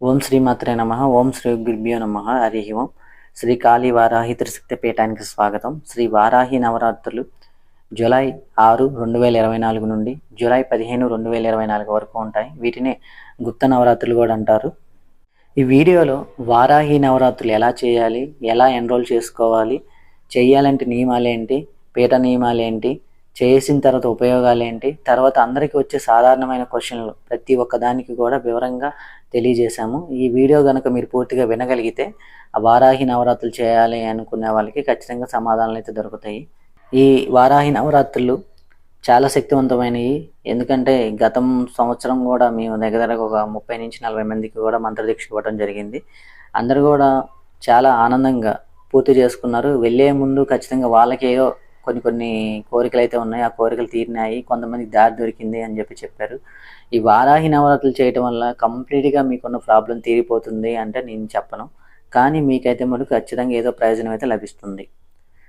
ఓం శ్రీమాత్రే నమ ఓం శ్రీ గురుభ్యో నమ హరి ఓం. శ్రీ కాళీ వారాహి త్రిశక్తి పీఠానికి స్వాగతం. శ్రీ వారాహి నవరాత్రులు జూలై ఆరు రెండు వేల ఇరవై నాలుగు నుండి జూలై పదిహేను రెండు వేల ఇరవై నాలుగు వరకు ఉంటాయి. వీటిని గుప్త నవరాత్రులు కూడా అంటారు. ఈ వీడియోలో వారాహి నవరాత్రులు ఎలా చేయాలి ఎలా ఎన్రోల్ చేసుకోవాలి చేయాలంటే నియమాలు ఏంటి పీఠ నియమాలు ఏంటి చేసిన తర్వాత ఉపయోగాలు ఏంటి తర్వాత అందరికీ వచ్చే సాధారణమైన క్వశ్చన్లు ప్రతి ఒక్క దానికి కూడా వివరంగా తెలియజేశాము. ఈ వీడియో కనుక మీరు పూర్తిగా వినగలిగితే ఆ వారాహి నవరాత్రులు చేయాలి అనుకునే వాళ్ళకి ఖచ్చితంగా సమాధానాలు అయితే దొరుకుతాయి. ఈ వారాహి నవరాత్రులు చాలా శక్తివంతమైనవి. ఎందుకంటే గతం సంవత్సరం కూడా మేము దగ్గర దగ్గర ఒక ముప్పై నుంచి నలభై మందికి కూడా మంత్రదీక్ష ఇవ్వడం జరిగింది. అందరూ కూడా చాలా ఆనందంగా పూర్తి చేసుకున్నారు. వెళ్ళే ముందు ఖచ్చితంగా వాళ్ళకి ఏదో కొన్ని కొన్ని కోరికలు అయితే ఉన్నాయి. ఆ కోరికలు తీరినాయి. కొంతమందికి దారి దొరికింది అని చెప్పి చెప్పారు. ఈ వారాహి నవరాత్రులు చేయటం వల్ల కంప్లీట్గా మీకున్న ప్రాబ్లం తీరిపోతుంది అంటే నేను చెప్పను. కానీ మీకైతే మనకు ఖచ్చితంగా ఏదో ప్రయోజనం అయితే లభిస్తుంది.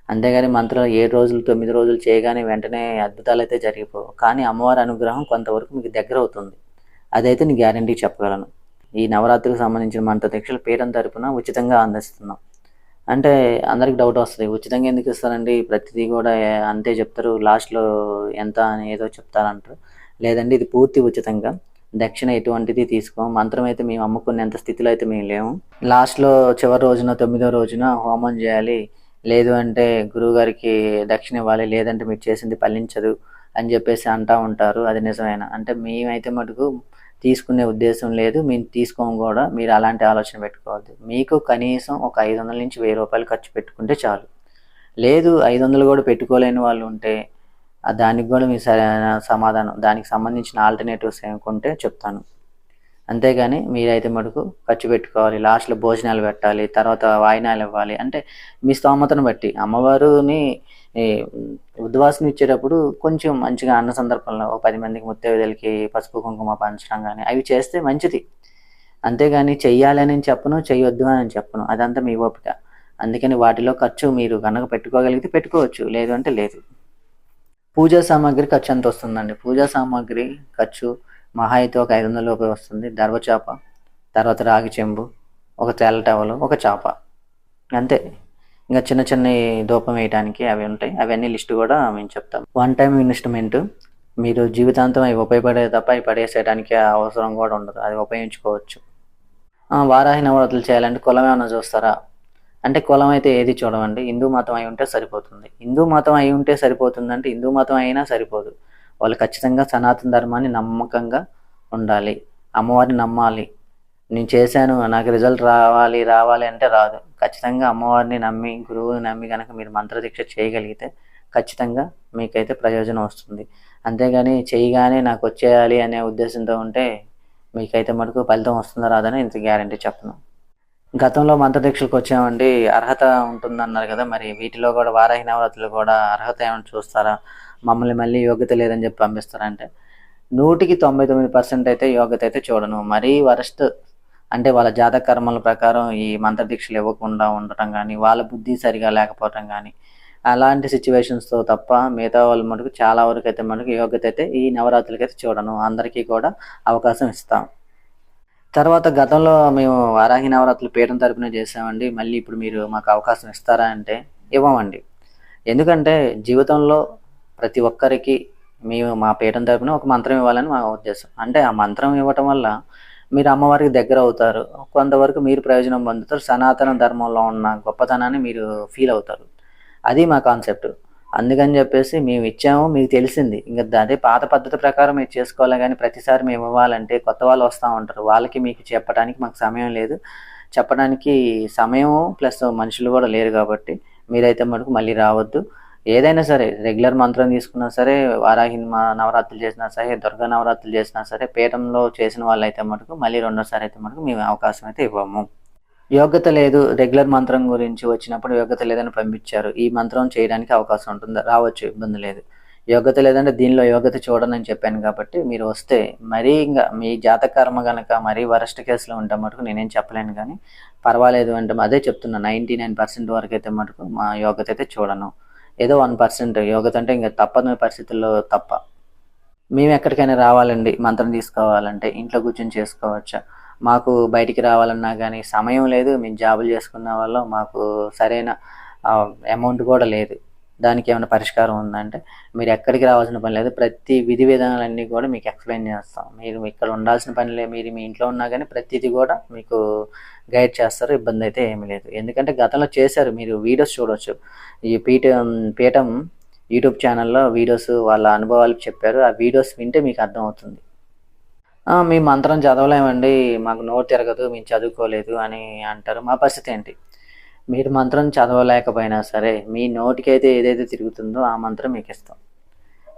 అంతేగాని మంత్రాలు ఏడు రోజులు తొమ్మిది రోజులు చేయగానే వెంటనే అద్భుతాలు అయితే జరిగిపోవు కానీ అమ్మవారి అనుగ్రహం కొంతవరకు మీకు దగ్గర అవుతుంది. అదైతే నేను గ్యారంటీ చెప్పగలను. ఈ నవరాత్రికి సంబంధించిన మంత్ర దీక్షలు పీఠం తరపున ఉచితంగా అందిస్తున్నాం. అంటే అందరికి డౌట్ వస్తుంది. ఉచితంగా ఎందుకు ఇస్తారండి? ప్రతిదీ కూడా అంతే చెప్తారు. లాస్ట్లో ఎంత అని ఏదో చెప్తారంటారు. లేదండి ఇది పూర్తి ఉచితంగా. దక్షిణ ఎటువంటిది తీసుకోం. మంత్రం అయితే మేము అమ్ముకునేంత స్థితిలో అయితే మేము లేము. లాస్ట్లో చివరి రోజున తొమ్మిదో రోజున హోమం చేయాలి. లేదు అంటే గురువుగారికి దక్షిణ ఇవ్వాలి. లేదంటే మీరు చేసింది ఫలించదు అని చెప్పేసి అంటూ ఉంటారు. అది నిజమైన? అంటే మేమైతే మటుకు తీసుకునే ఉద్దేశం లేదు. మేము తీసుకోం కూడా మీరు అలాంటి ఆలోచన పెట్టుకోవద్దు. మీకు కనీసం ఒక ఐదు వందల నుంచి వెయ్యి రూపాయలు ఖర్చు పెట్టుకుంటే చాలు. లేదు ఐదు వందలు కూడా పెట్టుకోలేని వాళ్ళు ఉంటే దానికి కూడా మీ సరైన సమాధానం దానికి సంబంధించిన ఆల్టర్నేటివ్స్ ఏముకుంటే చెప్తాను. అంతేగాని మీరైతే మటుకు ఖర్చు పెట్టుకోవాలి లాస్ట్లో భోజనాలు పెట్టాలి తర్వాత వాయినాలు ఇవ్వాలి. అంటే మీ స్తోమతను బట్టి అమ్మవారుని ఉద్వాసన ఇచ్చేటప్పుడు కొంచెం మంచిగా అన్న సందర్భంలో ఒక పది మందికి ముత్తైదులకి పసుపు కుంకుమ పంచడం కానీ అవి చేస్తే మంచిది. అంతేగాని చెయ్యాలని చెప్పను చెయ్యొద్దు అని చెప్పను. అదంతా మీ ఓపిక. అందుకని వాటిలో ఖర్చు మీరు కనుక పెట్టుకోగలిగితే పెట్టుకోవచ్చు. లేదు అంటే లేదు. పూజా సామాగ్రి ఖర్చు ఎంత వస్తుందండి? పూజా సామాగ్రి ఖర్చు మహా అయితే ఒక ఐదు వందల రూపాయలు వస్తుంది. దర్వచాప తర్వాత రాగి చెంబు ఒక తెల్ల టవలు ఒక చాప. అంతే. ఇంకా చిన్న చిన్న దూపం వేయడానికి అవి ఉంటాయి. అవన్నీ లిస్ట్ కూడా మేము చెప్తాం. వన్ టైం ఇన్వెస్ట్మెంట్ మీరు జీవితాంతం అవి ఉపయోగపడే తప్ప అవి పడేసేయడానికి అవసరం కూడా ఉండదు. అది ఉపయోగించుకోవచ్చు. వారాహి నవరాత్రులు చేయాలంటే కులం ఏమైనా చూస్తారా? అంటే కులం అయితే ఏది చూడమండి? హిందూ మతం అయి ఉంటే సరిపోతుంది. హిందూ మతం అయి ఉంటే సరిపోతుంది అంటే హిందూ మతం అయినా సరిపోదు. వాళ్ళు ఖచ్చితంగా సనాతన ధర్మాన్ని నమ్మకంగా ఉండాలి. అమ్మవారిని నమ్మాలి. నేను చేశాను నాకు రిజల్ట్ రావాలి రావాలి అంటే రాదు. ఖచ్చితంగా అమ్మవారిని నమ్మి గురువుని నమ్మి కనుక మీరు మంత్రదీక్ష చేయగలిగితే ఖచ్చితంగా మీకైతే ప్రయోజనం వస్తుంది. అంతేగాని చేయగానే నాకు వచ్చేయాలి అనే ఉద్దేశంతో ఉంటే మీకైతే మటుకు ఫలితం వస్తుందా రాదని ఇంత గ్యారంటీ చెప్పను. గతంలో మంత్రదీక్షలకు వచ్చామండి. అర్హత ఉంటుందన్నారు కదా మరి. వీటిలో కూడా వారాహి నవరాత్రులు కూడా అర్హత ఏమైనా చూస్తారా? మమ్మల్ని మళ్ళీ యోగ్యత లేదని చెప్పి పంపిస్తారంటే. నూటికి తొంభై తొమ్మిది పర్సెంట్ అయితే యోగ్యత అయితే చూడను. మరీ వరస్ట్ అంటే వాళ్ళ జాతక కర్మల ప్రకారం ఈ మంత్రదీక్షలు ఇవ్వకుండా ఉండటం కానీ వాళ్ళ బుద్ధి సరిగా లేకపోవటం కానీ అలాంటి సిచ్యువేషన్స్తో తప్ప మిగతా వాళ్ళు మటుకు చాలా వరకు అయితే మనకు యోగ్యత అయితే ఈ నవరాత్రులకి అయితే చూడను. అందరికీ కూడా అవకాశం ఇస్తాం. తర్వాత గతంలో మేము వారాహి నవరాత్రులు పీఠం తరపున చేసామండి. మళ్ళీ ఇప్పుడు మీరు మాకు అవకాశం ఇస్తారా అంటే ఇవ్వమండి. ఎందుకంటే జీవితంలో ప్రతి ఒక్కరికి మేము మా పీఠం తరపున ఒక మంత్రం ఇవ్వాలని మా ఉద్దేశం. అంటే ఆ మంత్రం ఇవ్వటం వల్ల మీరు అమ్మవారికి దగ్గర అవుతారు. కొంతవరకు మీరు ప్రయోజనం పొందుతారు. సనాతన ధర్మంలో ఉన్న గొప్పతనాన్ని మీరు ఫీల్ అవుతారు. అది మా కాన్సెప్ట్ అందుకని చెప్పేసి మేము ఇచ్చాము మీకు తెలిసింది. ఇంకా అదే పాత పద్ధతి ప్రకారం మీరు చేసుకోవాలి కానీ ప్రతిసారి మేము ఇవ్వాలంటే కొత్త వాళ్ళు వస్తూ ఉంటారు. వాళ్ళకి మీకు చెప్పడానికి మాకు సమయం లేదు. చెప్పడానికి సమయం ప్లస్ మనుషులు కూడా లేరు కాబట్టి మీరైతే మటుకు మళ్ళీ రావద్దు. ఏదైనా సరే రెగ్యులర్ మంత్రం తీసుకున్నా సరే వారాహి నవరాత్రులు చేసినా సరే దుర్గా నవరాత్రులు చేసినా సరే పీఠంలో చేసిన వాళ్ళు అయితే మటుకు మళ్ళీ రెండోసారి అయితే మటుకు మేము అవకాశం అయితే ఇవ్వము. యోగ్యత లేదు రెగ్యులర్ మంత్రం గురించి వచ్చినప్పుడు యోగ్యత లేదని పంపించారు. ఈ మంత్రం చేయడానికి అవకాశం ఉంటుంది రావచ్చు ఇబ్బంది లేదు. యోగ్యత లేదంటే దీనిలో యోగ్యత చూడనని చెప్పాను కాబట్టి మీరు వస్తే మరీ ఇంకా మీ జాతకర్మ కనుక మరీ వరస్ట్ కేసులో ఉంటే మటుకు నేనేం చెప్పలేను కానీ పర్వాలేదు అంటే అదే చెప్తున్నా నైంటీ నైన్ పర్సెంట్ వరకు అయితే మటుకు మా యోగ్యత అయితే చూడను. ఏదో వన్ పర్సెంట్ యోగత అంటే ఇంకా తప్పని పరిస్థితుల్లో తప్ప. మేము ఎక్కడికైనా రావాలండి మంత్రం తీసుకోవాలంటే ఇంట్లో కూర్చొని చేసుకోవచ్చా? మాకు బయటికి రావాలన్నా కానీ సమయం లేదు మేము జాబులు చేసుకున్న వాళ్ళం మాకు సరైన అమౌంట్ కూడా లేదు. దానికి ఏమైనా పరిష్కారం ఉందంటే మీరు ఎక్కడికి రావాల్సిన పని లేదు. ప్రతి విధి విధానాలన్నీ కూడా మీకు ఎక్స్ప్లెయిన్ చేస్తాం. మీరు ఇక్కడ ఉండాల్సిన పని లేదు. మీరు మీ ఇంట్లో ఉన్నా కానీ ప్రతిదీ కూడా మీకు గైడ్ చేస్తారు. ఇబ్బంది అయితే ఏమీ లేదు. ఎందుకంటే గతంలో చేశారు. మీరు వీడియోస్ చూడవచ్చు ఈ పీఠం పీఠం యూట్యూబ్ ఛానల్లో వీడియోస్ వాళ్ళ అనుభవాలు చెప్పారు. ఆ వీడియోస్ వింటే మీకు అర్థమవుతుంది మీ మంత్రం చదవలేమండి. మాకు నోరు తిరగదు. మేము చదువుకోలేదు అని అంటారు. మా పరిస్థితి ఏంటి? మీరు మంత్రం చదవలేకపోయినా సరే మీ నోటికైతే ఏదైతే తిరుగుతుందో ఆ మంత్రం మీకు ఇస్తాం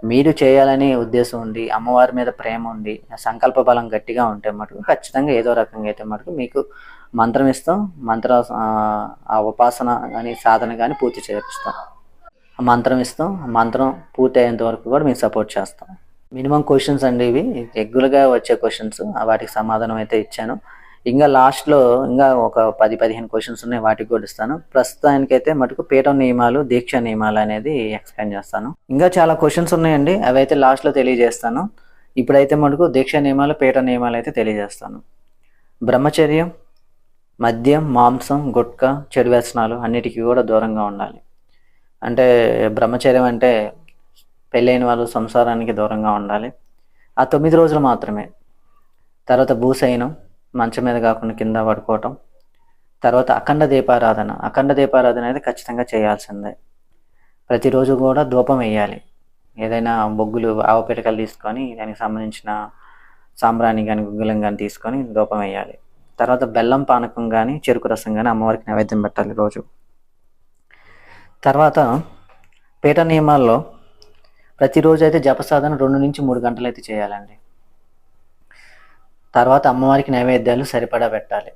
మీరు చేయాలనే ఉద్దేశం ఉండి అమ్మవారి మీద ప్రేమ ఉండి సంకల్ప బలం గట్టిగా ఉంటే మటుకు ఖచ్చితంగా ఏదో రకంగా అయితే మటుకు మీకు మంత్రం ఇస్తాం. మంత్ర ఆ, ఉపాసన కానీ సాధన కానీ పూర్తి చేపిస్తాం. మంత్రం ఇస్తాం. మంత్రం పూర్తి అయ్యేంత వరకు కూడా మేము సపోర్ట్ చేస్తాం. మినిమం క్వశ్చన్స్ అండి ఇవి. రెగ్యులర్గా వచ్చే క్వశ్చన్స్ వాటికి సమాధానం అయితే ఇచ్చాను. ఇంకా లాస్ట్లో ఇంకా ఒక పది పదిహేను క్వశ్చన్స్ ఉన్నాయి వాటికి కూడా ఇస్తాను. ప్రస్తుతానికైతే మటుకు పీఠం నియమాలు దీక్ష నియమాలు అనేది ఎక్స్ప్లెయిన్ చేస్తాను. ఇంకా చాలా క్వశ్చన్స్ ఉన్నాయండి అవి అయితే లాస్ట్లో తెలియజేస్తాను. ఇప్పుడైతే మటుకు దీక్ష నియమాలు పీఠ నియమాలు అయితే తెలియజేస్తాను. బ్రహ్మచర్యం మద్యం మాంసం గుట్క చెడు వ్యసనాలు అన్నిటికీ కూడా దూరంగా ఉండాలి. అంటే బ్రహ్మచర్యం అంటే పెళ్ళైన వాళ్ళు సంసారానికి దూరంగా ఉండాలి. ఆ తొమ్మిది రోజులు మాత్రమే. తర్వాత భూసైనం మంచం మీద కాకుండా కింద పడుకోవటం. తర్వాత అఖండ దీపారాధన. అఖండ దీపారాధన అనేది ఖచ్చితంగా చేయాల్సిందే. ప్రతిరోజు కూడా ధూపం వేయాలి. ఏదైనా బొగ్గులు ఆవు పిడకలు తీసుకొని దానికి సంబంధించిన సాంబ్రాణి కానీ గుగ్గులం కానీ తీసుకొని ధూపం వేయాలి. తర్వాత బెల్లం పానకం కానీ చెరుకు రసం కానీ అమ్మవారికి నైవేద్యం పెట్టాలి రోజు. తర్వాత పీఠ నియమాల్లో ప్రతిరోజు అయితే జపసాధన రెండు నుంచి మూడు గంటలు అయితే చేయాలండి. తర్వాత అమ్మవారికి నైవేద్యాలు సరిపడా పెట్టాలి.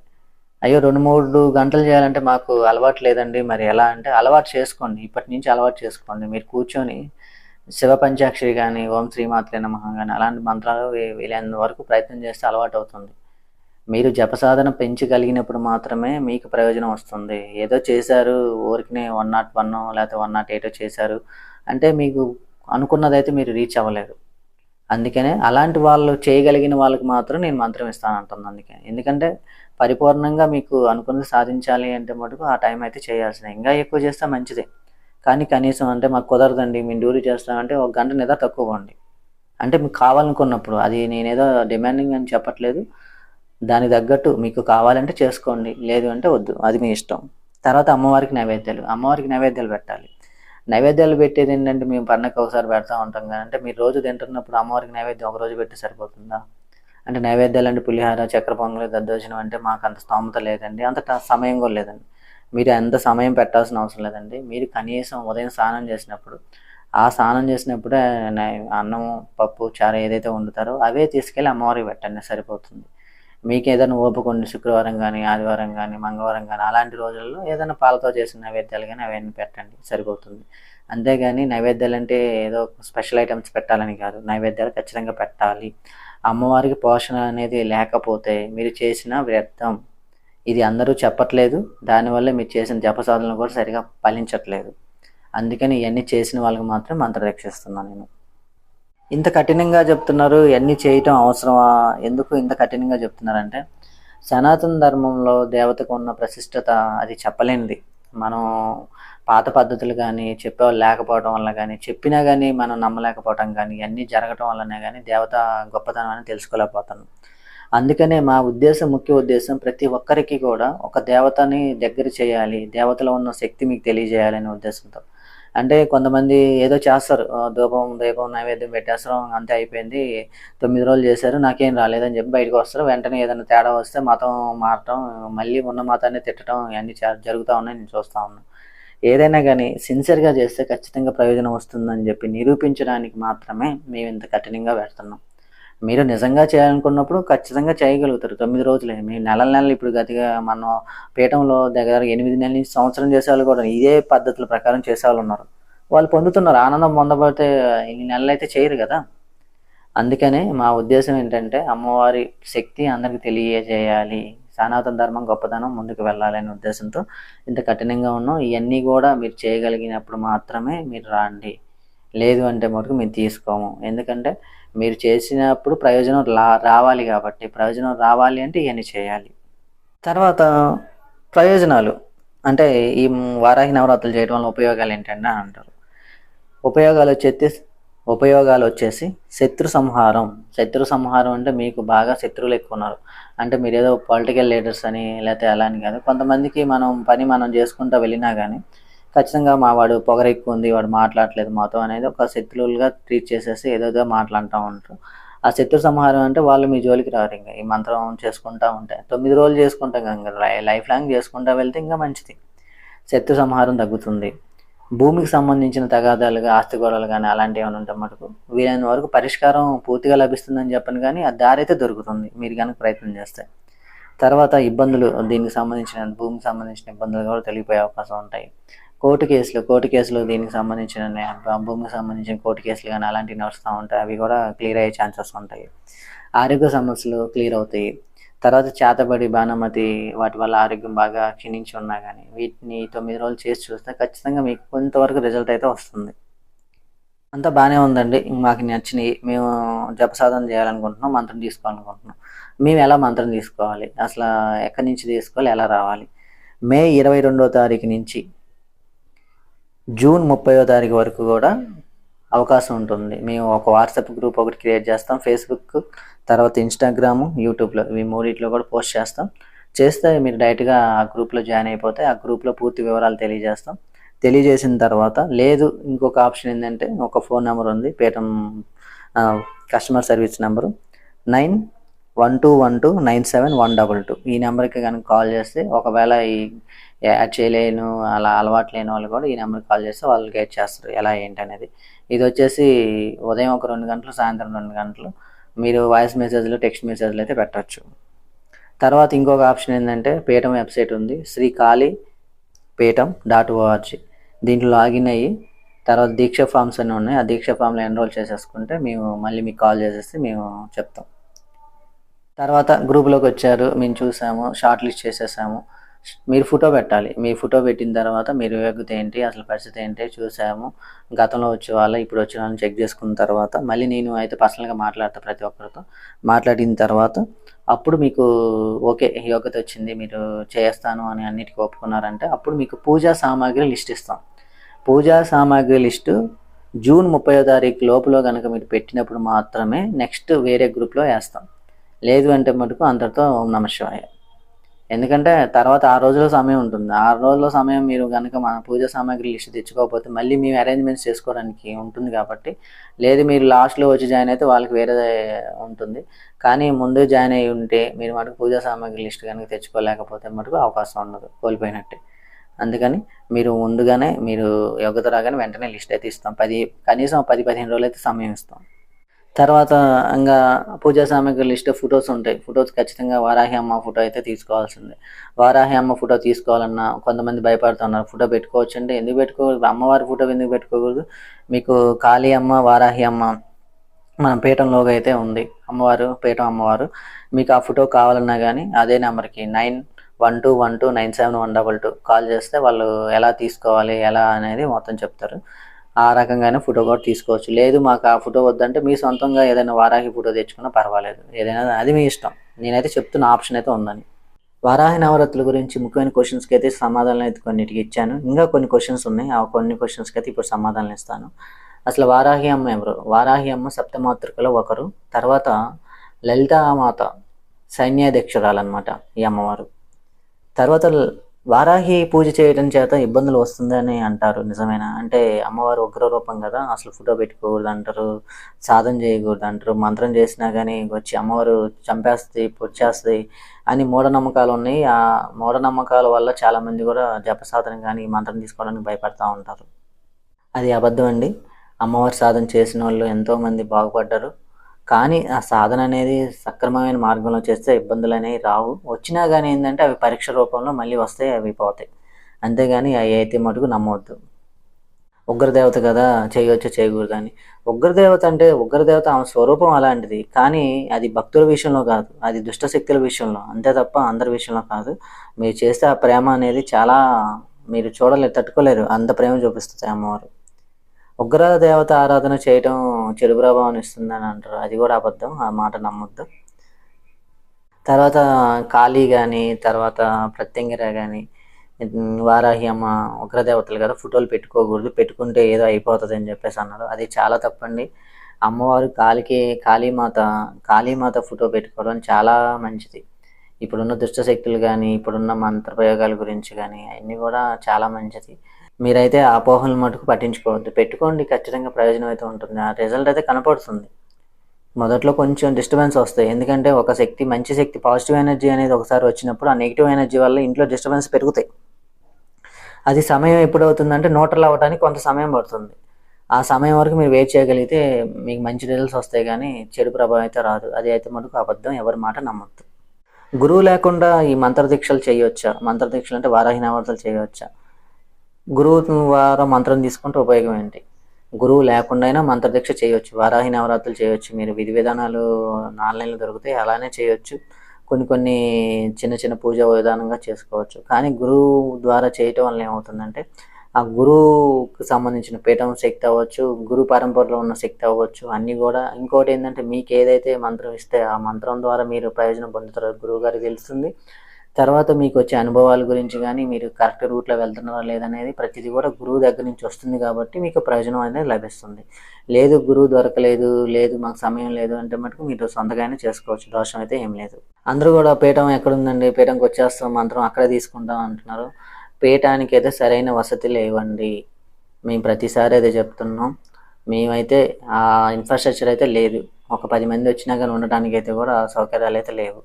అయ్యో రెండు మూడు గంటలు చేయాలంటే మాకు అలవాటు లేదండి. మరి ఎలా అంటే అలవాటు చేసుకోండి. ఇప్పటి నుంచి అలవాటు చేసుకోండి. మీరు కూర్చొని శివ పంచాక్షరి కానీ ఓం శ్రీమాత్రే నమ కానీ అలాంటి మంత్రాలు వీలైనంత వరకు ప్రయత్నం చేస్తే అలవాటు అవుతుంది. మీరు జపసాధన పెంచగలిగినప్పుడు మాత్రమే మీకు ప్రయోజనం వస్తుంది. ఏదో చేశారు ఊరికినే వన్ నాట్ వన్ లేకపోతే వన్ నాట్ ఎయిట్ చేశారు అంటే మీకు అనుకున్నదైతే మీరు రీచ్ అవ్వలేరు అందుకనే అలాంటి వాళ్ళు చేయగలిగిన వాళ్ళకి మాత్రం నేను మంత్రం ఇస్తాను అంటుంది అందుకే ఎందుకంటే పరిపూర్ణంగా మీకు అనుకున్నది సాధించాలి అంటే మటుకు ఆ టైం అయితే చేయాల్సిందే. ఇంకా ఎక్కువ చేస్తే మంచిదే. కానీ కనీసం అంటే మాకు కుదరదండి మేము డ్యూటీ చేస్తామంటే ఒక గంట నిద్ర తక్కువండి అంటే మీకు కావాలనుకున్నప్పుడు అది నేనేదో డిమాండింగ్ అని చెప్పట్లేదు. దానికి తగ్గట్టు మీకు కావాలంటే చేసుకోండి లేదు అంటే వద్దు. అది మీ ఇష్టం. తర్వాత అమ్మవారికి నైవేద్యాలు. అమ్మవారికి నైవేద్యాలు పెట్టాలి. నైవేద్యాలు పెట్టేది ఏంటంటే మేము పండగ ఒకసారి పెడతా ఉంటాం కానీ అంటే మీరు రోజు తింటున్నప్పుడు అమ్మవారికి నైవేద్యం ఒక రోజు పెట్టి సరిపోతుందా? అంటే నైవేద్యాలు అంటే పులిహార చక్ర పొంగలి దద్దోజనం అంటే మాకు అంత స్తోమత లేదండి. అంత ట- సమయం కూడా లేదండి. మీరు ఎంత సమయం పెట్టాల్సిన అవసరం లేదండి. మీరు కనీసం ఉదయం స్నానం చేసినప్పుడు ఆ స్నానం చేసినప్పుడే అన్నం పప్పు చారు ఏదైతే వండుతారో అవే తీసుకెళ్ళి అమ్మవారికి పెట్టండి. సరిపోతుంది. మీకు ఏదైనా ఓపిక ఉండి శుక్రవారం కానీ ఆదివారం కానీ మంగళవారం కానీ అలాంటి రోజుల్లో ఏదైనా పాలతో చేసిన నైవేద్యాలు కానీ అవన్నీ పెట్టండి. సరిపోతుంది. అంతేగాని నైవేద్యాలు అంటే ఏదో స్పెషల్ ఐటమ్స్ పెట్టాలని కాదు. నైవేద్యాలు ఖచ్చితంగా పెట్టాలి. అమ్మవారికి పోషణ అనేది లేకపోతే మీరు చేసిన వ్యర్థం. ఇది అందరూ చెప్పట్లేదు. దానివల్ల మీరు చేసిన జపసాధనలు కూడా సరిగా ఫలించట్లేదు. అందుకని ఇవన్నీ చేసిన వాళ్ళకి మాత్రం మంత్ర రక్షిస్తున్నాను నేను. ఇంత కఠినంగా చెప్తున్నారు ఇవన్నీ చేయటం అవసరమా? ఎందుకు ఇంత కఠినంగా చెప్తున్నారంటే సనాతన ధర్మంలో దేవతకు ఉన్న ప్రశిష్టత అది చెప్పలేనిది. మనం పాత పద్ధతులు కానీ చెప్పేవాళ్ళు లేకపోవడం వల్ల కానీ చెప్పినా కానీ మనం నమ్మలేకపోవటం కానీ ఇవన్నీ జరగటం వల్లనే కానీ దేవత గొప్పతనం అని తెలుసుకోలేకపోతాను అందుకనే మా ఉద్దేశం ముఖ్య ఉద్దేశం ప్రతి ఒక్కరికి కూడా ఒక దేవతని దగ్గర చేయాలి దేవతలో ఉన్న శక్తి మీకు తెలియజేయాలనే ఉద్దేశంతో. అంటే కొంతమంది ఏదో చేస్తారు ధూపం దీపం నైవేద్యం పెట్టేస్తారు అంతే అయిపోయింది. తొమ్మిది రోజులు చేశారు నాకేం రాలేదని చెప్పి బయటకు వస్తారు. వెంటనే ఏదైనా తేడా వస్తే మతం మారటం మళ్ళీ ఉన్న మతాన్ని తిట్టడం ఇవన్నీ చా- జరుగుతూ ఉన్నాయి నేను చూస్తూ ఉన్నాను ఏదైనా కానీ సిన్సియర్గా చేస్తే ఖచ్చితంగా ప్రయోజనం వస్తుందని చెప్పి నిరూపించడానికి మాత్రమే మేము ఇంత కఠినంగా పెడుతున్నాం. మీరు నిజంగా చేయాలనుకున్నప్పుడు ఖచ్చితంగా చేయగలుగుతారు. తొమ్మిది రోజులే మీ నెలల నెలలు ఇప్పుడు గతిగా మనం పీఠంలో దగ్గర ఎనిమిది నెలల నుంచి సంవత్సరం చేసేవాళ్ళు కూడా ఇదే పద్ధతుల ప్రకారం చేసేవాళ్ళు ఉన్నారు. వాళ్ళు పొందుతున్నారు. ఆనందం పొందబోతే ఇన్ని నెలలు అయితే చేయరు కదా. అందుకనే మా ఉద్దేశం ఏంటంటే అమ్మవారి శక్తి అందరికి తెలియజేయాలి. సనాతన ధర్మం గొప్పదనం ముందుకు వెళ్ళాలనే ఉద్దేశంతో ఇంత కఠినంగా ఉన్నాం. ఇవన్నీ కూడా మీరు చేయగలిగినప్పుడు మాత్రమే మీరు రాండి. లేదు అంటే మటుకు మేము తీసుకోము. ఎందుకంటే మీరు చేసినప్పుడు ప్రయోజనం రా రావాలి కాబట్టి ప్రయోజనం రావాలి అంటే ఇవన్నీ చేయాలి. తర్వాత ప్రయోజనాలు. అంటే ఈ వారాహి నవరాత్రులు చేయడం వల్ల ఉపయోగాలు ఏంటంటే అంటారు. ఉపయోగాలు వచ్చేసి ఉపయోగాలు వచ్చేసి శత్రు సంహారం. శత్రు సంహారం అంటే మీకు బాగా శత్రువులు ఎక్కువ ఉన్నారు. అంటే మీరు ఏదో పొలిటికల్ లీడర్స్ అని లేకపోతే అలా అని కాదు. కొంతమందికి మనం పని మనం చేసుకుంటూ వెళ్ళినా కానీ ఖచ్చితంగా మా వాడు పొగర ఎక్కువ ఉంది వాడు మాట్లాడలేదు మాతో అనేది ఒక శత్రువులుగా ట్రీట్ చేసేసి ఏదోదో మాట్లాడుతూ ఉంటారు. ఆ శత్రు సంహారం అంటే వాళ్ళు మీ జోలికి రారు ఇంకా ఈ మంత్రం చేసుకుంటా ఉంటాయి తొమ్మిది రోజులు చేసుకుంటాం ఇంకా లైఫ్ లాంగ్ చేసుకుంటా వెళ్తే ఇంకా మంచిది. శత్రు సంహారం తగ్గుతుంది. భూమికి సంబంధించిన తగాదాలుగా ఆస్తి గొడవలు కానీ అలాంటివి ఏమైనా ఉంటే మటుకు వీలైన వరకు పరిష్కారం పూర్తిగా లభిస్తుందని చెప్పను కానీ ఆ దారి అయితే దొరుకుతుంది. మీరు కనుక ప్రయత్నం చేస్తే. తర్వాత ఇబ్బందులు దీనికి సంబంధించిన భూమికి సంబంధించిన ఇబ్బందులు కూడా తెలిగిపోయే అవకాశం ఉంటాయి. కోర్టు కేసులు కోర్టు కేసులు దీనికి సంబంధించిన భూమికి సంబంధించిన కోర్టు కేసులు కానీ అలాంటివి నడుస్తూ ఉంటాయి. అవి కూడా క్లియర్ అయ్యే ఛాన్సెస్ ఉంటాయి. ఆరోగ్య సమస్యలు క్లియర్ అవుతాయి. తర్వాత చేతబడి బాణమతి వాటి వల్ల ఆరోగ్యం బాగా క్షీణించి ఉన్నా కానీ వీటిని తొమ్మిది రోజులు చేసి చూస్తే ఖచ్చితంగా మీకు కొంతవరకు రిజల్ట్ అయితే వస్తుంది. అంతా బాగానే ఉందండి. మాకు నచ్చినవి మేము జపసాధన చేయాలనుకుంటున్నాం. మంత్రం తీసుకోవాలనుకుంటున్నాం. మేము ఎలా మంత్రం తీసుకోవాలి? అసలు ఎక్కడి నుంచి తీసుకోవాలి? ఎలా రావాలి? మే ఇరవై రెండో తారీఖు నుంచి జూన్ ముప్పయో తారీఖు వరకు కూడా అవకాశం ఉంటుంది. మేము ఒక వాట్సాప్ గ్రూప్ ఒకటి క్రియేట్ చేస్తాం. ఫేస్బుక్ తర్వాత ఇన్స్టాగ్రామ్ యూట్యూబ్లో మీ మూడిట్లో కూడా పోస్ట్ చేస్తాం. చేస్తే మీరు డైరెక్ట్గా ఆ గ్రూప్లో జాయిన్ అయిపోతే ఆ గ్రూప్లో పూర్తి వివరాలు తెలియజేస్తాం. తెలియజేసిన తర్వాత లేదు ఇంకొక ఆప్షన్ ఏంటంటే ఒక ఫోన్ నెంబర్ ఉంది Peetham customer service number. Nine one two one two nine seven one double two ఈ నెంబర్కి కనుక కాల్ చేస్తే ఒకవేళ ఈ యాడ్ చేయలేను అలా అలవాటు లేని వాళ్ళు కూడా ఈ నెంబర్కి కాల్ చేస్తే వాళ్ళు గైడ్ చేస్తారు ఎలా ఏంటి అనేది. ఇది వచ్చేసి ఉదయం ఒక రెండు గంటలు సాయంత్రం రెండు గంటలు. మీరు వాయిస్ మెసేజ్లు టెక్స్ట్ మెసేజ్లు అయితే పెట్టవచ్చు తర్వాత ఇంకొక ఆప్షన్ ఏంటంటే పేటం వెబ్సైట్ ఉంది. Srikali Peetham dot O R G దీంట్లో లాగిన్ అయ్యి తర్వాత దీక్ష ఫామ్స్ అన్నీ ఉన్నాయి. ఆ దీక్ష ఫామ్లో ఎన్రోల్ చేసేసుకుంటే మేము మళ్ళీ మీకు కాల్ చేసేసి మేము చెప్తాం. తర్వాత గ్రూప్లోకి వచ్చారు మేము చూసాము షార్ట్ లిస్ట్ చేసేసాము. మీరు ఫోటో పెట్టాలి. మీ ఫోటో పెట్టిన తర్వాత మీరు వ్యక్తి ఏంటి అసలు పరిస్థితి ఏంటి చూసాము. గతంలో వచ్చే వాళ్ళు ఇప్పుడు వచ్చిన వాళ్ళని చెక్ చేసుకున్న తర్వాత మళ్ళీ నేను అయితే పర్సనల్గా మాట్లాడతా ప్రతి ఒక్కరితో. మాట్లాడిన తర్వాత అప్పుడు మీకు ఓకే యోగ్యత వచ్చింది మీరు చేస్తాను అని అన్నిటికీ ఒప్పుకున్నారంటే అప్పుడు మీకు పూజా సామాగ్రి లిస్ట్ ఇస్తాం. పూజా సామాగ్రి లిస్టు జూన్ ముప్పై తారీఖు లోపల కనుక మీరు పెట్టినప్పుడు మాత్రమే నెక్స్ట్ వేరే గ్రూప్లో వేస్తాం. లేదు అంటే మటుకు అందరితో ఓం నమ ఎందుకంటే తర్వాత ఆ రోజులో సమయం ఉంటుంది. ఆ రోజులో సమయం మీరు కనుక మన పూజ సామాగ్రి లిస్ట్ తెచ్చుకోకపోతే మళ్ళీ మేము అరేంజ్మెంట్స్ చేసుకోవడానికి ఉంటుంది కాబట్టి లేదు మీరు లాస్ట్లో వచ్చి జాయిన్ అయితే వాళ్ళకి వేరే ఉంటుంది. కానీ ముందు జాయిన్ అయ్యి ఉంటే మీరు మటుకు పూజా సామాగ్రి లిస్ట్ కనుక తెచ్చుకోలేకపోతే మటుకు అవకాశం ఉండదు. కోల్పోయినట్టే. అందుకని మీరు ముందుగానే మీరు యోగ్యత రాగానే వెంటనే లిస్ట్ అయితే ఇస్తాం. పది కనీసం పది పదిహేను రోజులు అయితే సమయం ఇస్తాం. తర్వాత ఇంకా పూజా సామాగ్రి లిస్ట్ ఫొటోస్ ఉంటాయి. ఫొటోస్ ఖచ్చితంగా వారాహి అమ్మ ఫోటో అయితే తీసుకోవాల్సిందే. వారాహి అమ్మ ఫోటో తీసుకోవాలన్నా కొంతమంది భయపడుతున్నారు. ఫోటో పెట్టుకోవచ్చు అంటే ఎందుకు పెట్టుకోకూడదు? అమ్మవారి ఫోటో ఎందుకు పెట్టుకోకూడదు? మీకు కాళీ అమ్మ వారాహి అమ్మ మన పీఠంలోగా అయితే ఉంది. అమ్మవారు పీఠం అమ్మవారు. మీకు ఆ ఫోటో కావాలన్నా కానీ అదే నెంబర్కి nine one two one two nine seven one double two call చేస్తే వాళ్ళు ఎలా తీసుకోవాలి ఎలా అనేది మొత్తం చెప్తారు. ఆ రకంగానే ఫోటో కూడా తీసుకోవచ్చు. లేదు మాకు ఆ ఫోటో వద్దంటే మీ సొంతంగా ఏదైనా వారాహి ఫోటో తెచ్చుకున్నా పర్వాలేదు. ఏదైనా అది మీ ఇష్టం. నేనైతే చెప్తున్న ఆప్షన్ అయితే ఉందని. వారాహి నవరాత్రుల గురించి ముఖ్యమైన క్వశ్చన్స్కి అయితే సమాధానం అయితే కొన్నిటికి ఇచ్చాను. ఇంకా కొన్ని క్వశ్చన్స్ ఉన్నాయి. ఆ కొన్ని క్వశ్చన్స్కి అయితే ఇప్పుడు సమాధానం ఇస్తాను. అసలు వారాహి అమ్మ ఎవరు? వారాహి అమ్మ సప్తమాతృకలో ఒకరు. తర్వాత లలితామాత సైన్యాధ్యక్షురాలన్నమాట ఈ అమ్మవారు. తర్వాత వారాహి పూజ చేయడం చేత ఇబ్బందులు వస్తుందని అంటారు నిజమేనా? అంటే అమ్మవారు ఉగ్ర రూపం కదా అసలు ఫోటో పెట్టుకోకూడదు అంటారు సాధన చేయకూడదు అంటారు మంత్రం చేసినా కానీ వచ్చి అమ్మవారు చంపేస్తుంది పొచ్చేస్తుంది అని మూఢనమ్మకాలు ఉన్నాయి. ఆ మూఢనమ్మకాల వల్ల చాలామంది కూడా జపసాధన కానీ మంత్రం తీసుకోవడానికి భయపడతా ఉంటారు. అది అబద్ధం అండి. అమ్మవారి సాధన చేసిన వాళ్ళు ఎంతోమంది బాగుపడ్డారు. కానీ ఆ సాధన అనేది సక్రమమైన మార్గంలో చేస్తే ఇబ్బందులు అనేవి రావు. వచ్చినా కానీ ఏంటంటే అవి పరీక్ష రూపంలో మళ్ళీ వస్తాయి అవి పోతాయి. అంతేగాని అవి అయితే మటుకు నమ్మవద్దు ఉగ్రదేవత కదా చేయవచ్చు చేయకూడదు అని ఉగ్రదేవత అంటే ఉగ్రదేవత ఆమె స్వరూపం అలాంటిది. కానీ అది భక్తుల విషయంలో కాదు. అది దుష్ట శక్తుల విషయంలో. అంతే తప్ప అందరి విషయంలో కాదు. మీరు చేస్తే ఆ ప్రేమ అనేది చాలా మీరు చూడలేరు తట్టుకోలేరు. అంత ప్రేమ చూపిస్తుంది అమ్మవారు. ఉగ్ర దేవత ఆరాధన చేయటం చెడు ప్రభావం ఇస్తుందని అంటారు. అది కూడా అబద్ధం. ఆ మాట నమ్మొద్దు. తర్వాత కాళీ కానీ తర్వాత ప్రత్యంగిర కానీ వారాహి అమ్మ ఉగ్రదేవతలు కదా ఫోటోలు పెట్టుకోకూడదు. పెట్టుకుంటే ఏదో అయిపోతుంది అని చెప్పేసి అన్నారు. అది చాలా తప్పండి. అమ్మవారు కాలికి కాళీమాత కాళీమాత ఫోటో పెట్టుకోవడం చాలా మంచిది. ఇప్పుడున్న దుష్ట శక్తులు కానీ ఇప్పుడున్న మంత్రప్రయోగాల గురించి కానీ అవన్నీ కూడా చాలా మంచిది. మీరైతే అపోహలు మటుకు పట్టించుకోవద్దు. పెట్టుకోండి ఖచ్చితంగా ప్రయోజనం అయితే ఉంటుంది. ఆ రిజల్ట్ అయితే కనపడుతుంది. మొదట్లో కొంచెం డిస్టర్బెన్స్ వస్తాయి. ఎందుకంటే ఒక శక్తి మంచి శక్తి పాజిటివ్ ఎనర్జీ అనేది ఒకసారి వచ్చినప్పుడు ఆ నెగిటివ్ ఎనర్జీ వల్ల ఇంట్లో డిస్టర్బెన్స్ పెరుగుతాయి. అది సమయం ఎప్పుడు అవుతుందంటే న్యూట్రల్ అవ్వడానికి కొంత సమయం పడుతుంది. ఆ సమయం వరకు మీరు వెయిట్ చేయగలిగితే మీకు మంచి రిజల్ట్స్ వస్తాయి కానీ చెడు ప్రభావం అయితే రాదు. అది అయితే మటుకు అబద్ధం. ఎవరి మాట నమ్మద్దు. గురువు లేకుండా ఈ మంత్ర దీక్షలు చేయవచ్చా మంత్ర దీక్షలు అంటే వారాహి నవరాత్రులు చేయవచ్చా? గురువు ద్వారా మంత్రం తీసుకుంటే ఉపయోగం ఏంటి? గురువు లేకుండా అయినా మంత్రదీక్ష చేయొచ్చు. వారాహి నవరాత్రులు చేయొచ్చు. మీరు విధి విధానాలు ఆన్లైన్లో దొరుకుతాయి అలానే చేయొచ్చు. కొన్ని కొన్ని చిన్న చిన్న పూజ విధానంగా చేసుకోవచ్చు. కానీ గురువు ద్వారా చేయటం వల్ల ఏమవుతుందంటే ఆ గురువుకు సంబంధించిన పీఠం శక్తి అవ్వచ్చు గురు పరంపరలో ఉన్న శక్తి అవ్వచ్చు. అన్నీ కూడా ఇంకోటి ఏంటంటే మీకు ఏదైతే మంత్రం ఇస్తే ఆ మంత్రం ద్వారా మీరు ప్రయోజనం పొందుతారో గురువు గారికి తెలుస్తుంది. తర్వాత మీకు వచ్చే అనుభవాల గురించి కానీ మీరు కరెక్ట్ రూట్లో వెళ్తున్నారా లేదనేది ప్రతిదీ కూడా గురువు దగ్గర నుంచి వస్తుంది కాబట్టి మీకు ప్రయోజనం అనేది లభిస్తుంది. లేదు గురువు దొరకలేదు లేదు మాకు సమయం లేదు అంటే మటుకు మీరు సొంతగానే చేసుకోవచ్చు దోషం అయితే ఏం లేదు. అందరూ కూడా పీఠం ఎక్కడుందండి? పీఠంకి వచ్చేస్తాం మంత్రం అక్కడే తీసుకుంటాం అంటున్నారు. పీఠానికి అయితే సరైన వసతి లేవండి. మేము ప్రతిసారి అదే చెప్తున్నాం. మేమైతే ఆ ఇన్ఫ్రాస్ట్రక్చర్ అయితే లేదు. ఒక పది మంది వచ్చినా కానీ ఉండటానికి అయితే కూడా సౌకర్యాలు అయితే లేవు.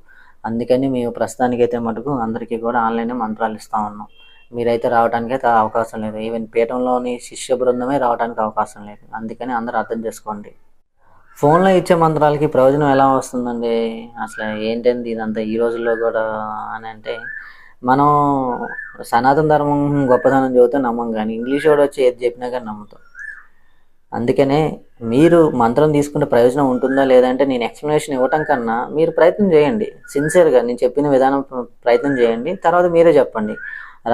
అందుకని మేము ప్రస్తుతానికి అయితే మటుకు అందరికీ కూడా ఆన్లైన్ మంత్రాలు ఇస్తా ఉన్నాం. మీరైతే రావడానికి అయితే అవకాశం లేదు. ఈవెన్ పీఠంలోని శిష్య బృందమే రావడానికి అవకాశం లేదు. అందుకని అందరూ అర్థం చేసుకోండి. ఫోన్లో ఇచ్చే మంత్రాలకి ప్రయోజనం ఎలా వస్తుందండి? అసలు ఏంటండి ఇదంతా ఈ రోజుల్లో కూడా అని అంటే మనం సనాతన ధర్మం గొప్పతనం చదివితే నమ్మం కానీ ఇంగ్లీష్ వాడు వచ్చి ఏది చెప్పినా కానీ నమ్ముతాం. అందుకనే మీరు మంత్రం తీసుకుంటే ప్రయోజనం ఉంటుందా లేదంటే నేను ఎక్స్ప్లెనేషన్ ఇవ్వటం కన్నా మీరు ప్రయత్నం చేయండి. సిన్సియర్గా నేను చెప్పిన విధానం ప్రయత్నం చేయండి. తర్వాత మీరే చెప్పండి.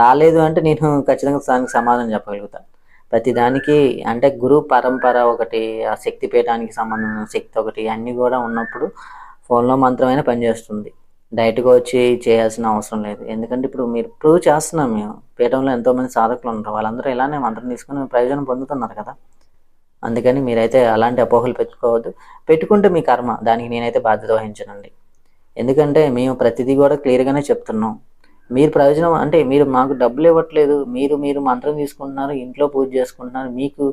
రాలేదు అంటే నేను ఖచ్చితంగా దానికి సమాధానం చెప్పగలుగుతాను. ప్రతి దానికి అంటే గురు పరంపర ఒకటి ఆ శక్తి పీఠానికి సంబంధించిన శక్తి ఒకటి అన్నీ కూడా ఉన్నప్పుడు ఫోన్లో మంత్రమైనా పనిచేస్తుంది. డైరెక్ట్గా వచ్చి చేయాల్సిన అవసరం లేదు. ఎందుకంటే ఇప్పుడు మీరు ప్రూవ్ చేస్తున్నాం మేము. పీఠంలో ఎంతోమంది సాధకులు ఉంటారు. వాళ్ళందరూ ఇలానే మంత్రం తీసుకుని ప్రయోజనం పొందుతున్నారు కదా. అందుకని మీరైతే అలాంటి అపోహలు పెట్టుకోవద్దు. పెట్టుకుంటే మీ కర్మ దానికి నేనైతే బాధ్యత వహించనండి. ఎందుకంటే మేము ప్రతిదీ కూడా క్లియర్గానే చెప్తున్నాం. మీరు ప్రయోజనం అంటే మీరు మాకు డబ్బులు ఇవ్వట్లేదు మీరు మీరు మంత్రం తీసుకుంటున్నారు ఇంట్లో పూజ చేసుకుంటున్నారు మీకు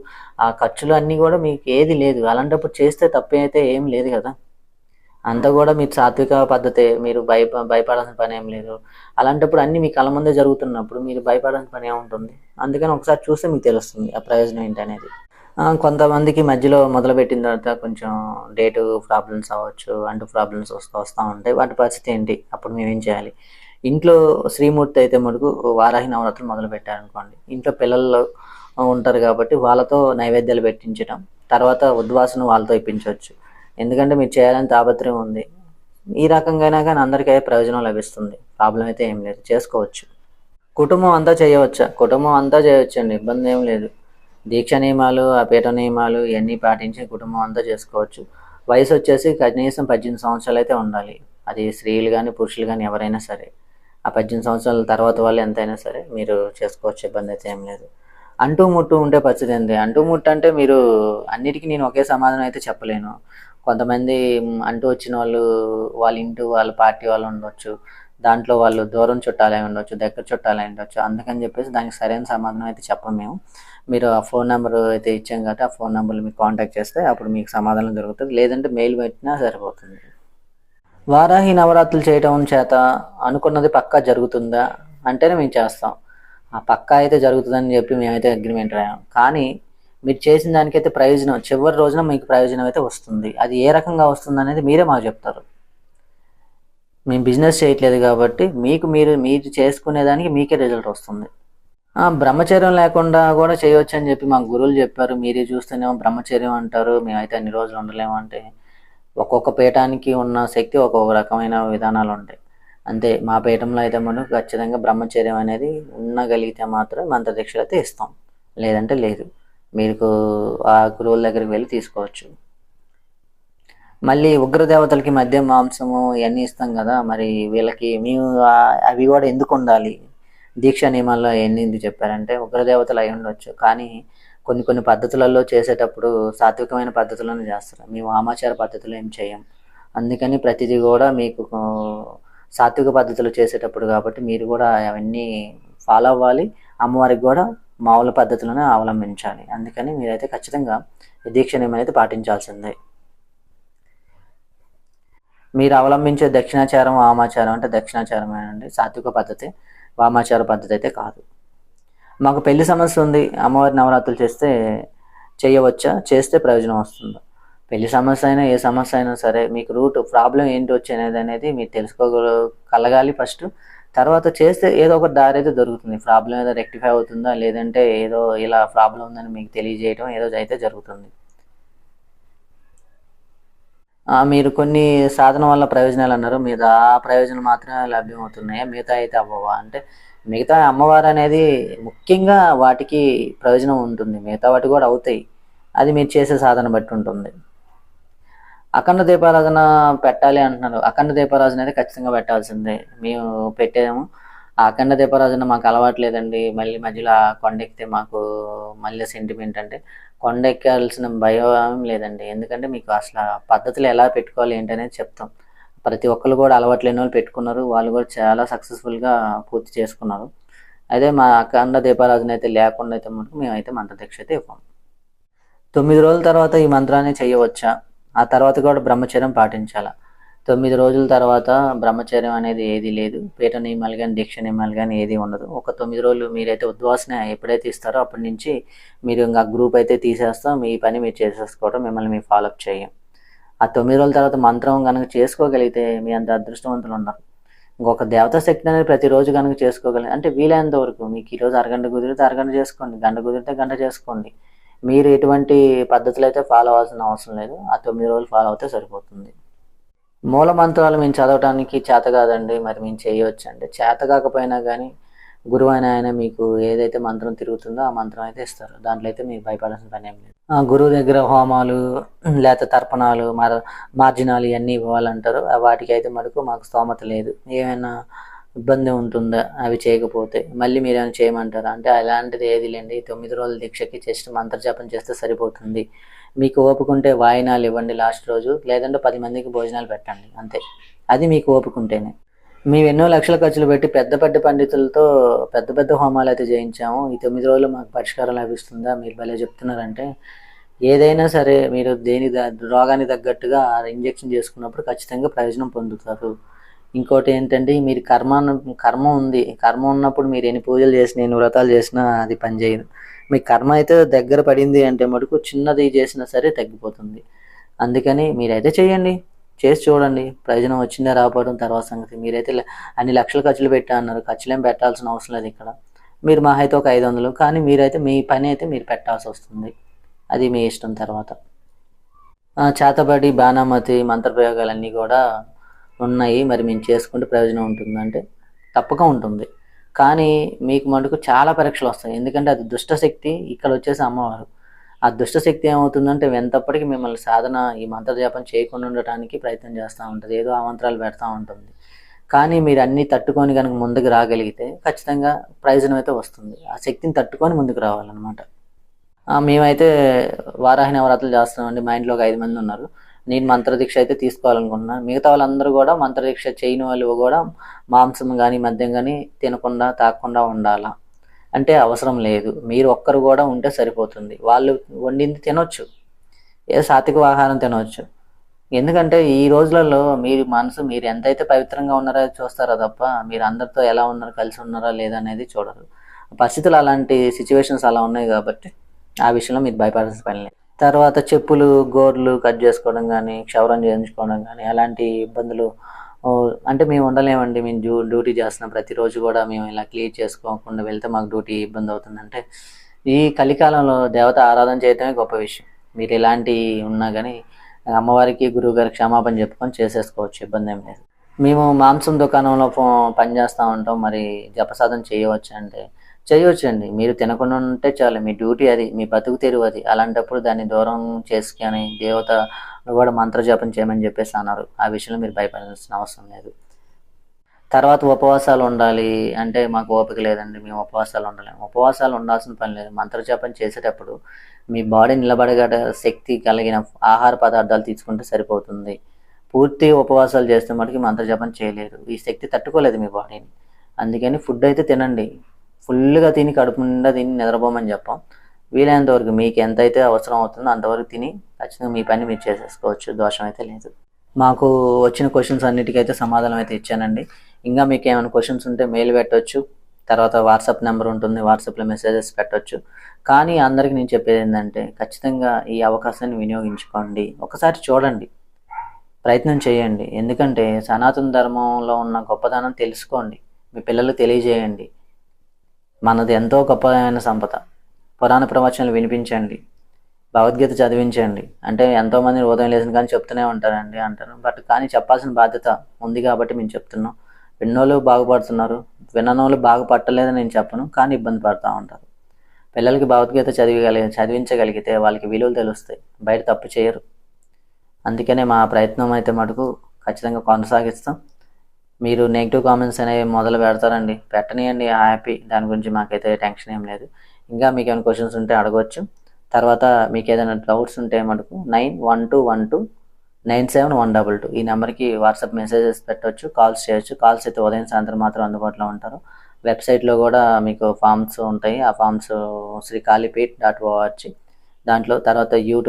ఆ ఖర్చులు అన్నీ కూడా మీకు ఏది లేదు. అలాంటప్పుడు చేస్తే తప్పైతే ఏం లేదు కదా. అంతా కూడా మీరు సాత్విక పద్ధతే మీరు భయ భయపడాల్సిన పని ఏం లేదు. అలాంటప్పుడు అన్నీ మీ కళ ముందే జరుగుతున్నప్పుడు మీరు భయపడాల్సిన పని ఏముంటుంది? అందుకని ఒకసారి చూస్తే మీకు తెలుస్తుంది ఆ ప్రయోజనం ఏంటి అనేది కొంతమందికి మధ్యలో మొదలుపెట్టిన తర్వాత కొంచెం డేటు ప్రాబ్లమ్స్ అవ్వచ్చు అంటూ ప్రాబ్లమ్స్ వస్తూ వస్తూ ఉంటాయి. వాటి పరిస్థితి ఏంటి? అప్పుడు మేము ఏం చేయాలి? ఇంట్లో శ్రీమూర్తి అయితే మటుకు వారాహి నవరాత్రులు మొదలు పెట్టారనుకోండి ఇంట్లో పిల్లలు ఉంటారు కాబట్టి వాళ్ళతో నైవేద్యాలు పెట్టించడం తర్వాత ఉద్వాసన వాళ్ళతో ఇప్పించవచ్చు. ఎందుకంటే మీరు చేయాలని తాపత్రయం ఉంది. ఈ రకంగా కానీ అందరికీ ప్రయోజనం లభిస్తుంది. ప్రాబ్లం అయితే ఏం లేదు. చేసుకోవచ్చు. కుటుంబం అంతా చేయవచ్చా? కుటుంబం అంతా చేయవచ్చండి. ఇబ్బంది ఏం లేదు. దీక్ష నియమాలు ఆ పీఠ నియమాలు ఇవన్నీ పాటించి కుటుంబం అంతా చేసుకోవచ్చు. వయసు వచ్చేసి కనీసం పద్దెనిమిది సంవత్సరాలు అయితే ఉండాలి. అది స్త్రీలు కానీ పురుషులు కానీ ఎవరైనా సరే. ఆ పద్దెనిమిది సంవత్సరాల తర్వాత వాళ్ళు ఎంతైనా సరే మీరు చేసుకోవచ్చు ఇబ్బంది అయితే ఏం లేదు. అంటూ ముట్టు ఉండే పరిస్థితి ఏంటి అంటూ ముట్టు అంటే మీరు అన్నిటికీ నేను ఒకే సమాధానం అయితే చెప్పలేను. కొంతమంది అంటూ వచ్చిన వాళ్ళు వాళ్ళ ఇంటూ వాళ్ళ పార్టీ వాళ్ళు ఉండొచ్చు. దాంట్లో వాళ్ళు దూరం చుట్టాలై ఉండొచ్చు దగ్గర చుట్టాలై ఉండొచ్చు. అందుకని చెప్పేసి దానికి సరైన సమాధానం అయితే చెప్పం మేము. మీరు ఆ ఫోన్ నెంబర్ అయితే ఇచ్చాం కాబట్టి ఆ ఫోన్ నెంబర్లో మీకు కాంటాక్ట్ చేస్తే అప్పుడు మీకు సమాధానం దొరుకుతుంది. లేదంటే మెయిల్ పెట్టినా సరిపోతుంది. వారాహి నవరాత్రులు చేయటం చేత అనుకున్నది పక్కా జరుగుతుందా? అంటేనే మేము చేస్తాం. ఆ పక్కా అయితే జరుగుతుందని చెప్పి మేమైతే అగ్రిమెంట్ అయ్యాం కానీ మీరు చేసిన దానికైతే ప్రయోజనం చివరి రోజున మీకు ప్రయోజనం అయితే వస్తుంది. అది ఏ రకంగా వస్తుంది అనేది మీరే మాకు చెప్తారు. మేము బిజినెస్ చేయట్లేదు కాబట్టి మీకు మీరు మీరు చేసుకునే దానికి మీకే రిజల్ట్ వస్తుంది. ఆ, బ్రహ్మచర్యం లేకుండా కూడా చేయొచ్చు అని చెప్పి మా గురువులు చెప్పారు. మీరే చూస్తేనేమో బ్రహ్మచర్యం అంటారు. మేమైతే అన్ని రోజులు ఉండలేము అంటే ఒక్కొక్క పీఠానికి ఉన్న శక్తి ఒక్కొక్క రకమైన విధానాలు ఉంటాయి. అంతే మా పీఠంలో అయితే మనం ఖచ్చితంగా బ్రహ్మచర్యం అనేది ఉండగలిగితే మాత్రం మంత్రదీక్షలు అయితే ఇస్తాం. లేదంటే లేదు. మీకు ఆ గురువుల దగ్గరికి వెళ్ళి తీసుకోవచ్చు. మళ్ళీ ఉగ్రదేవతలకి మధ్య మాంసము ఇవన్నీ ఇస్తాం కదా మరి వీళ్ళకి మేము అవి కూడా ఎందుకు ఉండాలి? దీక్ష నియమాల్లో ఎన్ని ఎందుకు చెప్పారంటే ఉగ్రదేవతలు అయి ఉండొచ్చు కానీ కొన్ని కొన్ని పద్ధతులలో చేసేటప్పుడు సాత్వికమైన పద్ధతులను చేస్తారు. మేము ఆమాచార పద్ధతులు ఏం చేయం. అందుకని ప్రతిదీ కూడా మీకు సాత్విక పద్ధతులు చేసేటప్పుడు కాబట్టి మీరు కూడా అవన్నీ ఫాలో అవ్వాలి. అమ్మవారికి కూడా మామూలు పద్ధతులను అవలంబించాలి. అందుకని మీరైతే ఖచ్చితంగా దీక్ష నియమం అయితే పాటించాల్సిందే. మీరు అవలంబించే దక్షిణాచారం వామాచారం అంటే దక్షిణాచారమేనండి. సాత్విక పద్ధతి వామాచార పద్ధతి అయితే కాదు. మాకు పెళ్ళి సమస్య ఉంది. అమ్మవారి నవరాత్రులు చేస్తే చేయవచ్చా? చేస్తే ప్రయోజనం వస్తుందా? పెళ్ళి సమస్య అయినా ఏ సమస్య అయినా సరే మీకు రూట్ ప్రాబ్లం ఏంటి వచ్చేది అనేది మీరు తెలుసుకోగల కలగాలి ఫస్ట్. తర్వాత చేస్తే ఏదో ఒక దారి అయితే దొరుకుతుంది. ప్రాబ్లం ఏదో రెక్టిఫై అవుతుందా? లేదంటే ఏదో ఇలా ప్రాబ్లం ఉందని మీకు తెలియజేయడం ఏదో అయితే జరుగుతుంది. మీరు కొన్ని సాధన వల్ల ప్రయోజనాలు అన్నారు. మీద ఆ ప్రయోజనం మాత్రమే లభ్యం అవుతున్నాయా మిగతా అయితే అవ్వవా? అంటే మిగతా అమ్మవారు అనేది ముఖ్యంగా వాటికి ప్రయోజనం ఉంటుంది. మిగతా వాటి కూడా అవుతాయి. అది మీరు చేసే సాధన బట్టి ఉంటుంది. అఖండ దీపారాధన పెట్టాలి అంటున్నారు. అఖండ దీపారాధన అయితే ఖచ్చితంగా పెట్టాల్సిందే. మేము పెట్టాము. ఆ అఖండ దీపారాధన మాకు అలవాట్లేదండి మళ్ళీ మధ్యలో కొండెక్కితే మాకు మళ్ళీ సెంటిమెంట్ అంటే కొండ ఎక్కాల్సిన భయం లేదండి. ఎందుకంటే మీకు అసలు ఆ పద్ధతులు ఎలా పెట్టుకోవాలి ఏంటనేది చెప్తాం. ప్రతి ఒక్కరు కూడా అలవాటు లేని వాళ్ళు పెట్టుకున్నారు. వాళ్ళు కూడా చాలా సక్సెస్ఫుల్గా పూర్తి చేసుకున్నారు. అయితే మా అఖండ దీపారాధన అయితే లేకుండా అయితే మటుకు మేమైతే మంత్రదీక్ష అయితే ఇవ్వం. తొమ్మిది రోజుల తర్వాత ఈ మంత్రాన్ని చేయవచ్చా? ఆ తర్వాత కూడా బ్రహ్మచర్యం పాటించాలా? తొమ్మిది రోజుల తర్వాత బ్రహ్మచర్యం అనేది ఏది లేదు. పీఠ నియమాలు కానీ దీక్ష నియమాలు కానీ ఏది ఉండదు. ఒక తొమ్మిది రోజులు మీరైతే ఉద్వాసన ఎప్పుడైతే ఇస్తారో అప్పటి నుంచి మీరు ఇంకా గ్రూప్ అయితే తీసేస్తాం. మీ పని మీరు చేసేసుకోవడం మిమ్మల్ని మీ ఫాలోఅప్ చేయం. ఆ తొమ్మిది రోజుల తర్వాత మంత్రం కనుక చేసుకోగలిగితే మీ అంత అదృష్టవంతులు ఉన్నారు ఇంకొక దేవతా శక్తి అనేది ప్రతిరోజు కనుక చేసుకోగలి అంటే వీలైనంత వరకు మీకు ఈరోజు అరగంట కుదిరితే అరగంట చేసుకోండి. గంట కుదిరితే గంట చేసుకోండి. మీరు ఎటువంటి పద్ధతులు అయితే ఫాలో అవ్వాల్సిన అవసరం లేదు. ఆ తొమ్మిది రోజులు ఫాలో అవుతే సరిపోతుంది. మూల మంత్రాలు మేము చదవటానికి చేత కాదండి మరి మేము చేయవచ్చు అండి చేత కాకపోయినా కానీ గురువు అయిన ఆయన మీకు ఏదైతే మంత్రం తిరుగుతుందో ఆ మంత్రం అయితే ఇస్తారు. దాంట్లో అయితే మీకు భయపడాల్సిన పని ఏం లేదు. ఆ గురువు దగ్గర హోమాలు లేకపోతే తర్పణాలు మర మార్జినాలు ఇవన్నీ ఇవ్వాలంటారు. ఆ వాటికి అయితే మటుకు మాకు స్తోమత లేదు. ఏమైనా ఇబ్బంది ఉంటుందా? అవి చేయకపోతే మళ్ళీ మీరు ఏమైనా చేయమంటారా? అంటే అలాంటిది ఏది లేండి. తొమ్మిది రోజుల దీక్షకి జస్ట్ మంత్రజపం చేస్తే సరిపోతుంది. మీకు ఓపుకుంటే వాయినాలు ఇవ్వండి లాస్ట్ రోజు లేదంటే పది మందికి భోజనాలు పెట్టండి అంతే. అది మీకు ఓపుకుంటేనే. మేము ఎన్నో లక్షల ఖర్చులు పెట్టి పెద్ద పెద్ద పండితులతో పెద్ద పెద్ద హోమాలు అయితే చేయించాము. ఈ తొమ్మిది రోజులు మాకు పరిష్కారం లభిస్తుందా మీరు భలే చెప్తున్నారంటే ఏదైనా సరే మీరు దేని రోగానికి తగ్గట్టుగా ఇంజెక్షన్ చేసుకున్నప్పుడు ఖచ్చితంగా ప్రయోజనం పొందుతారు. ఇంకోటి ఏంటంటే మీరు కర్మ కర్మ ఉంది. కర్మ ఉన్నప్పుడు మీరు ఎన్ని పూజలు చేసినా ఎన్ని వ్రతాలు చేసినా అది పనిచేయదు మీ కర్మ అయితే దగ్గర పడింది అంటే మటుకు చిన్నది చేసినా సరే తగ్గిపోతుంది. అందుకని మీరైతే చేయండి. చేసి చూడండి. ప్రయోజనం వచ్చిందా రాకపోవడం తర్వాత సంగతి. మీరైతే అన్ని లక్షలు ఖర్చులు పెట్టా అన్నారు. ఖర్చులేం పెట్టాల్సిన అవసరం లేదు ఇక్కడ. మీరు మా అయితే ఒక ఐదు వందలు. కానీ మీరైతే మీ పని అయితే మీరు పెట్టాల్సి వస్తుంది. అది మీ ఇష్టం తర్వాత. చేతబడి బాణామతి మంత్రప్రయోగాలన్నీ కూడా ఉన్నాయి. మరి మేము చేసుకుంటే ప్రయోజనం ఉంటుందంటే తప్పక ఉంటుంది. కానీ మీకు మటుకు చాలా పరీక్షలు వస్తాయి. ఎందుకంటే అది దుష్టశక్తి ఇక్కడ వచ్చేసి అమ్మవారు. ఆ దుష్టశక్తి ఏమవుతుందంటే వెంతప్పటికీ మిమ్మల్ని సాధన ఈ మంత్రజాపం చేయకుండా ఉండటానికి ప్రయత్నం చేస్తూ ఉంటుంది. ఏదో అవంతరాలు పెడతా ఉంటుంది. కానీ మీరు అన్నీ తట్టుకొని కనుక ముందుకు రాగలిగితే ఖచ్చితంగా ప్రయోజనం అయితే వస్తుంది. ఆ శక్తిని తట్టుకొని ముందుకు రావాలన్నమాట. మేమైతే వారాహి నవరాత్రులు చేస్తామండి మా ఇంట్లో ఒక ఐదు మంది ఉన్నారు. నేను మంత్రదీక్ష అయితే తీసుకోవాలనుకుంటున్నాను మిగతా వాళ్ళందరూ కూడా మంత్రదీక్ష చేయని వాళ్ళు కూడా మాంసం కానీ మద్యం కానీ తినకుండా తాగకుండా ఉండాలా? అంటే అవసరం లేదు. మీరు ఒక్కరు కూడా ఉంటే సరిపోతుంది. వాళ్ళు వండింది తినొచ్చు. ఏ సాత్విక ఆహారం తినవచ్చు ఎందుకంటే ఈ రోజులలో మీరు మనసు మీరు ఎంతైతే పవిత్రంగా ఉన్నారో చూస్తారో తప్ప మీరు అందరితో ఎలా ఉన్నారు కలిసి ఉన్నారా లేదా అనేది చూడరు. పరిస్థితులు అలాంటి సిచ్యువేషన్స్ అలా ఉన్నాయి కాబట్టి ఆ విషయంలో మీరు భయపడాల్సిన పని లేదు. తర్వాత చెప్పులు గోర్లు కట్ చేసుకోవడం కానీ క్షవరం చేయించుకోవడం కానీ అలాంటి ఇబ్బందులు అంటే మేము ఉండలేమండి. మేము డ్యూ డ్యూటీ చేస్తున్నాం ప్రతిరోజు కూడా మేము ఇలా క్లియర్ చేసుకోకుండా వెళ్తే మాకు డ్యూటీ ఇబ్బంది అవుతుందంటే ఈ కలికాలంలో దేవత ఆరాధన చేయటమే గొప్ప విషయం. మీరు ఎలాంటి ఉన్నా కానీ అమ్మవారికి గురువుగారి క్షమాపణ చెప్పుకొని చేసేసుకోవచ్చు. ఇబ్బంది ఏం లేదు. మేము మాంసం దుకాణంలో పో- పనిచేస్తూ ఉంటాం. మరి జపసాధన చేయవచ్చు అంటే చేయొచ్చండి. మీరు తినకుండా ఉంటే చాలు. మీ డ్యూటీ అది మీ బతుకు తెరువు అది. అలాంటప్పుడు దాన్ని దూరం చేసుకొని దేవత కూడా మంత్రజపం చేయమని చెప్పేసి అన్నారు. ఆ విషయంలో మీరు భయపడాల్సిన అవసరం లేదు. తర్వాత ఉపవాసాలు ఉండాలి అంటే మాకు ఓపిక లేదండి. మేము ఉపవాసాలు ఉండలేము. ఉపవాసాలు ఉండాల్సిన పని లేదు. మంత్రజపం చేసేటప్పుడు మీ బాడీ నిలబడగల శక్తి కలిగిన ఆహార పదార్థాలు తీసుకుంటే సరిపోతుంది. పూర్తి ఉపవాసాలు చేస్తే మటుకు మంత్రజపం చేయలేరు. ఈ శక్తి తట్టుకోలేదు మీ బాడీని. అందుకని ఫుడ్ అయితే తినండి. ఫుల్గా తిని కడుపు నిండా తిని నిద్రపోమని చెప్పాం. వీలైనంత వరకు మీకు ఎంతైతే అవసరం అవుతుందో అంతవరకు తిని ఖచ్చితంగా మీ పని మీరు చేసేసుకోవచ్చు. దోషం అయితే లేదు. మాకు వచ్చిన క్వశ్చన్స్ అన్నిటికైతే సమాధానం అయితే ఇచ్చానండి. ఇంకా మీకు ఏమైనా క్వశ్చన్స్ ఉంటే మెయిల్ పెట్టవచ్చు తర్వాత వాట్సాప్ నెంబర్ ఉంటుంది. వాట్సాప్లో మెసేజెస్ పెట్టొచ్చు. కానీ అందరికీ నేను చెప్పేది ఏంటంటే ఖచ్చితంగా ఈ అవకాశాన్ని వినియోగించుకోండి. ఒకసారి చూడండి. ప్రయత్నం చేయండి. ఎందుకంటే సనాతన ధర్మంలో ఉన్న గొప్పదనం తెలుసుకోండి. మీ పిల్లలకు తెలియజేయండి. మనది ఎంతో గొప్పమైన సంపద. పురాణ ప్రవచనాలు వినిపించండి. భగవద్గీత చదివించండి. అంటే ఎంతోమంది ఉదయం లేచిన కానీ చెప్తూనే ఉంటారండి అంటారు. బట్ కానీ చెప్పాల్సిన బాధ్యత ఉంది కాబట్టి మేము చెప్తున్నాం. విన్నోళ్ళు బాగుపడుతున్నారు. విన్నోళ్ళు బాగుపట్టలేదని నేను చెప్పను. కానీ ఇబ్బంది పడుతూ ఉంటారు. పిల్లలకి భగవద్గీత చదివగలిగి చదివించగలిగితే వాళ్ళకి విలువలు తెలుస్తాయి. బయట తప్పు చేయరు. అందుకనే మా ప్రయత్నం అయితే మటుకు ఖచ్చితంగా కొనసాగిస్తాం. మీరు నెగిటివ్ కామెంట్స్ అనేవి మొదలు పెడతారండి. పెట్టనియండి హ్యాపీ దాని గురించి మాకైతే టెన్షన్ ఏం లేదు. ఇంకా మీకు ఏమైనా క్వశ్చన్స్ ఉంటే అడగవచ్చు తర్వాత మీకు ఏదైనా డౌట్స్ ఉంటే మటుకు nine one two one two nine seven one double two ఈ నెంబర్కి వాట్సాప్ మెసేజెస్ పెట్టవచ్చు కాల్స్ చేయొచ్చు. కాల్స్ అయితే ఉదయం సాయంత్రం మాత్రం అందుబాటులో ఉంటారు. వెబ్సైట్లో కూడా మీకు ఫామ్స్ ఉంటాయి. ఆ ఫామ్స్ శ్రీకాళీపీట్ డాట్ ఓఆర్జీ దాంట్లో తర్వాత యూట్యూబ్